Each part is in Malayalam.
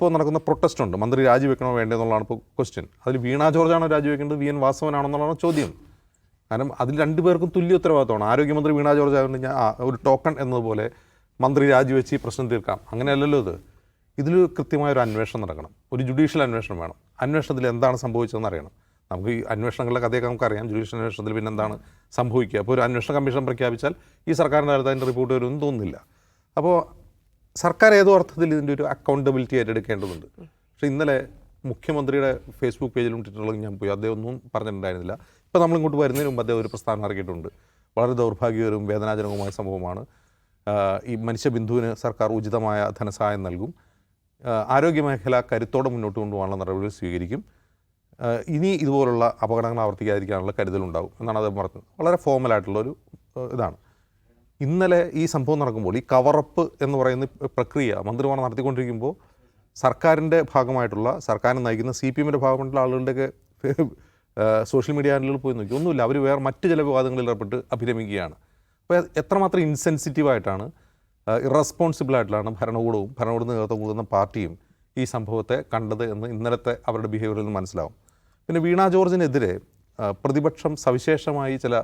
ഇപ്പോൾ നടക്കുന്ന പ്രൊട്ടസ്റ്റ് ഉണ്ട്. മന്ത്രി രാജിവെക്കണോ വേണ്ടേ എന്നുള്ളതാണ് ഇപ്പോൾ ക്വസ്റ്റ്യൻ അതിൽ വീണ ജോർജാണോ രാജിവെക്കേണ്ടത്? വി എൻ വാസവനാണെന്നുള്ളതാണ് ചോദ്യം. കാരണം അതിൽ രണ്ടുപേർക്കും തുല്യ ഉത്തരവാദിത്തമാണ്. ആരോഗ്യമന്ത്രി വീണ ജോർജ് ആയതുകൊണ്ട് ഞാൻ ഒരു ടോക്കൺ എന്നതുപോലെ മന്ത്രി രാജിവെച്ച് ഈ പ്രശ്നം തീർക്കാം. അങ്ങനെയല്ലല്ലോ ഇത്. ഇതിൽ കൃത്യമായ ഒരു അന്വേഷണം നടക്കണം. ഒരു ജുഡീഷ്യൽ അന്വേഷണം വേണം. അന്വേഷണത്തിൽ എന്താണ് സംഭവിച്ചതെന്ന് അറിയണം. നമുക്ക് ഈ അന്വേഷണങ്ങളുടെ കഥയൊക്കെ നമുക്കറിയാം. ജുഡീഷ്യൽ അന്വേഷണത്തിൽ പിന്നെ എന്താണ് സംഭവിക്കുക. അപ്പോൾ ഒരു അന്വേഷണ കമ്മീഷൻ പ്രഖ്യാപിച്ചാൽ ഈ സർക്കാരിന്റെ കാലത്ത് അതിന്റെ റിപ്പോർട്ട് വരുമെന്ന് തോന്നുന്നില്ല. അപ്പോൾ സർക്കാർ ഏതോ അർത്ഥത്തിൽ ഇതിന്റെ ഒരു അക്കൗണ്ടബിലിറ്റി ഏറ്റെടുക്കേണ്ടതുണ്ട് പക്ഷെ ഇന്നലെ മുഖ്യമന്ത്രിയുടെ ഫേസ്ബുക്ക് പേജിലും ട്വിറ്ററിലും ഞാൻ പോയി. അദ്ദേഹം ഒന്നും പറഞ്ഞിട്ടുണ്ടായിരുന്നില്ല. ഇപ്പോൾ നമ്മളിങ്ങോട്ട് വരുന്നതിന് മുമ്പ് അദ്ദേഹം ഒരു പ്രസ്ഥാനം ഇറക്കിയിട്ടുണ്ട്. വളരെ ദൗർഭാഗ്യകരവും വേദനാജനകവുമായ സംഭവമാണ്. ഈ മനുഷ്യബിന്ദുവിന് സർക്കാർ ഉചിതമായ ധനസഹായം നൽകും. ആരോഗ്യമേഖല കരുത്തോടെ മുന്നോട്ട് കൊണ്ടുപോകാനുള്ള നടപടികൾ സ്വീകരിക്കും. ഇനി ഇതുപോലുള്ള അപകടങ്ങൾ ആവർത്തിക്കാതിരിക്കാനുള്ള കരുതലുണ്ടാവും എന്നാണ് അദ്ദേഹം പറഞ്ഞത്. വളരെ ഫോമലായിട്ടുള്ള ഒരു ഇതാണ്. ഇന്നലെ ഈ സംഭവം നടക്കുമ്പോൾ ഈ കവറപ്പ് എന്ന് പറയുന്ന പ്രക്രിയ മന്ത്രിമാർ നടത്തിക്കൊണ്ടിരിക്കുമ്പോൾ സർക്കാരിന്റെ ഭാഗമായിട്ടുള്ള സർക്കാർ നയിക്കുന്ന സി പി എമ്മിന്റെ ഭാഗമായിട്ടുള്ള ആളുകളുടെയൊക്കെ സോഷ്യൽ മീഡിയ ഹാൻഡിലുകൾ പോയി നോക്കി. ഒന്നുമില്ല അവർ വേറെ മറ്റ് ചില വിവാദങ്ങളിൽ ഏർപ്പെട്ട് അഭിരമിക്കുകയാണ് അപ്പോൾ എത്രമാത്രം ഇൻസെൻസിറ്റീവായിട്ടാണ് ഇറസ്പോൺസിബിളായിട്ടാണ് ഭരണകൂടവും ഭരണകൂടത്തിന് നേതൃത്വം കൊടുക്കുന്ന പാർട്ടിയും ഈ സംഭവത്തെ കണ്ടത് എന്ന് ഇന്നലത്തെ അവരുടെ ബിഹേവിയറിൽ നിന്ന് മനസ്സിലാവും. പിന്നെ വീണ ജോർജിനെതിരെ പ്രതിപക്ഷം സവിശേഷമായി ചില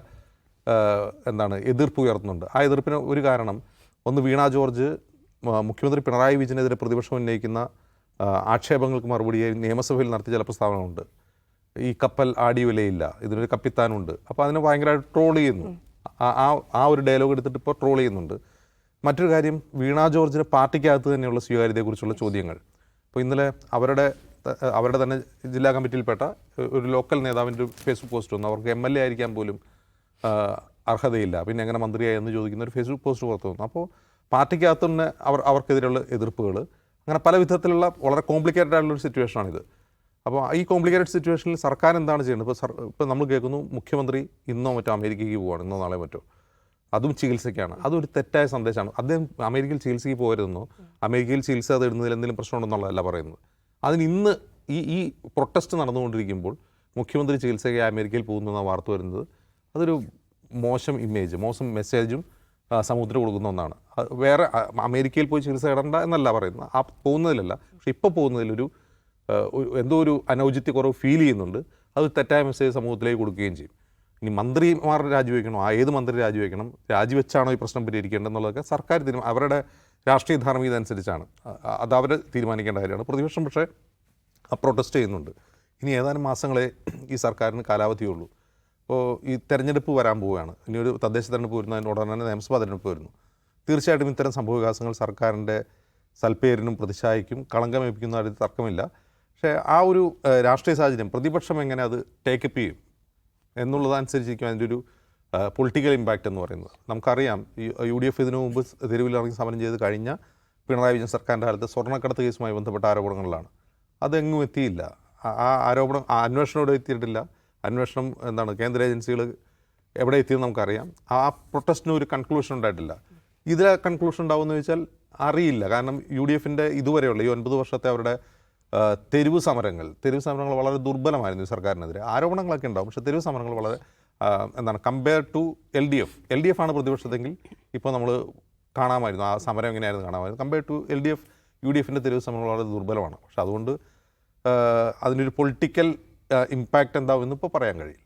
എന്താണ് എതിർപ്പ് ഉയർത്തുന്നുണ്ട്. ആ എതിർപ്പിന് ഒരു കാരണം ഒന്ന് വീണ ജോർജ് മുഖ്യമന്ത്രി പിണറായി വിജയനെതിരെ പ്രതിപക്ഷം ഉന്നയിക്കുന്ന ആക്ഷേപങ്ങൾക്ക് മറുപടിയായി നിയമസഭയിൽ നടത്തിയ ചില പ്രസ്താവനകളുണ്ട്. ഈ കപ്പൽ ആടി വിലയില്ല ഇതിനൊരു കപ്പിത്താനുണ്ട്. അപ്പോൾ അതിനെ ഭയങ്കരമായിട്ട് ട്രോൾ ചെയ്യുന്നു. ആ ആ- ഒരു ഡയലോഗ് എടുത്തിട്ട് ഇപ്പോൾ ട്രോൾ ചെയ്യുന്നുണ്ട്. മറ്റൊരു കാര്യം വീണ ജോർജിന് പാർട്ടിക്കകത്ത് തന്നെയുള്ള സ്വീകാര്യതയെക്കുറിച്ചുള്ള ചോദ്യങ്ങൾ. അപ്പോൾ ഇന്നലെ അവരുടെ അവരുടെ തന്നെ ജില്ലാ കമ്മിറ്റിയിൽപ്പെട്ട ഒരു ലോക്കൽ നേതാവിന്റെ ഫേസ്ബുക്ക് പോസ്റ്റ് വന്നു. അവർക്ക് എം എൽ എ ആയിരിക്കാൻ പോലും അർഹതയില്ല. പിന്നെ എങ്ങനെ മന്ത്രിയായി എന്ന് ചോദിക്കുന്ന ഒരു ഫേസ്ബുക്ക് പോസ്റ്റ് പുറത്തു വന്നു. അപ്പോൾ പാർട്ടിക്കകത്ത് തന്നെ അവർ അവർക്കെതിരെയുള്ള എതിർപ്പുകൾ അങ്ങനെ പല വിധത്തിലുള്ള വളരെ കോംപ്ലിക്കേറ്റഡ് ആയിട്ടുള്ള ഒരു സിറ്റുവേഷനാണിത് അപ്പോൾ ഈ കോംപ്ലിക്കേറ്റഡ് സിറ്റുവേഷനിൽ സർക്കാർ എന്താണ് ചെയ്യുന്നത് ഇപ്പോൾ സർ ഇപ്പോൾ നമ്മൾ കേൾക്കുന്നു മുഖ്യമന്ത്രി ഇന്നോ മറ്റോ അമേരിക്കയ്ക്ക് പോവാണ് ഇന്നോ നാളെ മറ്റോ. അതും ചികിത്സയ്ക്കാണ്. അതൊരു തെറ്റായ സന്ദേശമാണ്. അദ്ദേഹം അമേരിക്കയിൽ ചികിത്സയ്ക്ക് പോകരുതെന്നോ അമേരിക്കയിൽ ചികിത്സ അത് ഇടുന്നതിൽ എന്തെങ്കിലും പ്രശ്നമുണ്ടെന്നുള്ളതല്ല പറയുന്നത്. അതിന് ഇന്ന് ഈ ഈ പ്രൊട്ടസ്റ്റ് നടന്നുകൊണ്ടിരിക്കുമ്പോൾ മുഖ്യമന്ത്രി ചികിത്സയ്ക്ക് അമേരിക്കയിൽ പോകുന്നു എന്ന വാർത്ത വരുന്നത്. അതൊരു മോശം ഇമേജ് മോശം മെസ്സേജും സമുദ്രം കൊടുക്കുന്ന ഒന്നാണ്. വേറെ അമേരിക്കയിൽ പോയി ചികിത്സ ഇടണ്ട എന്നല്ല പറയുന്നത്. ആ പോകുന്നതിലല്ല. പക്ഷെ ഇപ്പോൾ പോകുന്നതിലൊരു എന്തോ ഒരു- അനൗചിത്യക്കുറവ് ഫീൽ ചെയ്യുന്നുണ്ട്. അത് തെറ്റായ മെസ്സേജ് സമൂഹത്തിലേക്ക് കൊടുക്കുകയും ചെയ്യും. ഇനി മന്ത്രിമാർ രാജിവെക്കണോ? ആ ഏത് മന്ത്രി രാജിവെക്കണം? രാജിവെച്ചാണോ ഈ പ്രശ്നം പരിഹരിക്കേണ്ടത് എന്നുള്ളതൊക്കെ സർക്കാർ തീരുമാനം അവരുടെ രാഷ്ട്രീയ ധാർമ്മികത അനുസരിച്ചാണ്. അത് അവർ തീരുമാനിക്കേണ്ട കാര്യമാണ്. പ്രതിപക്ഷം പക്ഷേ പ്രൊട്ടസ്റ്റ് ചെയ്യുന്നുണ്ട്. ഇനി ഏതാനും മാസങ്ങളെ ഈ സർക്കാരിന് കാലാവധിയുള്ളൂ അപ്പോൾ ഈ തെരഞ്ഞെടുപ്പ് വരാൻ പോവുകയാണ്. ഇനി ഒരു തദ്ദേശ തെരഞ്ഞെടുപ്പ് വരുന്നതിന് ഉടനെ തന്നെ നിയമസഭാ തെരഞ്ഞെടുപ്പ് വരുന്നു. തീർച്ചയായിട്ടും ഇത്തരം സംഭവവികാസങ്ങൾ സർക്കാരിന്റെ സൽപ്പേരിനും പ്രതിഷായിക്കും കളങ്കമേപ്പിക്കുന്ന കാര്യത്തിൽ തർക്കമില്ല. പക്ഷേ ആ ഒരു രാഷ്ട്രീയ സാഹചര്യം പ്രതിപക്ഷം എങ്ങനെ അത് ടേക്കപ്പ് ചെയ്യും എന്നുള്ളതനുസരിച്ചിരിക്കും അതിന്റെ ഒരു പൊളിറ്റിക്കൽ ഇമ്പാക്റ്റ് എന്ന് പറയുന്നത്. നമുക്കറിയാം യു ഡി എഫ് ഇതിനു മുമ്പ് തെരുവിലിറങ്ങി സമരം ചെയ്ത് കഴിഞ്ഞ പിണറായി വിജയൻ സർക്കാരിന്റെ കാലത്ത് സ്വർണക്കടത്ത് കേസുമായി ബന്ധപ്പെട്ട ആരോപണങ്ങളിലാണ്. അതെങ്ങും എത്തിയില്ല. ആ- ആരോപണം ആ അന്വേഷണം ഇവിടെ എത്തിയിട്ടില്ല. അന്വേഷണം എന്താണ് കേന്ദ്ര ഏജൻസികൾ എവിടെ എത്തിയെന്ന് നമുക്കറിയാം. ആ പ്രൊട്ടസ്റ്റിന് ഒരു കൺക്ലൂഷൻ ഉണ്ടായിട്ടില്ല. ഇതിലെ കൺക്ലൂഷൻ ഉണ്ടാവുമെന്ന് ചോദിച്ചാൽ അറിയില്ല. കാരണം യു ഡി എഫിന്റെ ഇതുവരെയുള്ള ഈ ഒൻപത് വർഷത്തെ അവരുടെ തെരുവ് സമരങ്ങൾ തെരുവ് സമരങ്ങൾ വളരെ ദുർബലമായിരുന്നു സർക്കാരിനെതിരെ. ആരോപണങ്ങളൊക്കെ ഉണ്ടാവും. പക്ഷേ തെരുവ് സമരങ്ങൾ വളരെ എന്താണ് compare to L D F L D F ആണ് പ്രതിപക്ഷത്തെങ്കിൽ ഇപ്പോൾ നമ്മൾ കാണാമായിരുന്നു. ആ സമരം എങ്ങനെയായിരുന്നു കാണാമായിരുന്നു. Compare to L D F U D എഫിന്റെ തെരുവ് സമരങ്ങൾ വളരെ ദുർബലമാണ്. പക്ഷെ അതുകൊണ്ട് അതിനൊരു പൊളിറ്റിക്കൽ ഇമ്പാക്റ്റ് എന്താവും എന്ന് ഇപ്പോൾ പറയാൻ കഴിയില്ല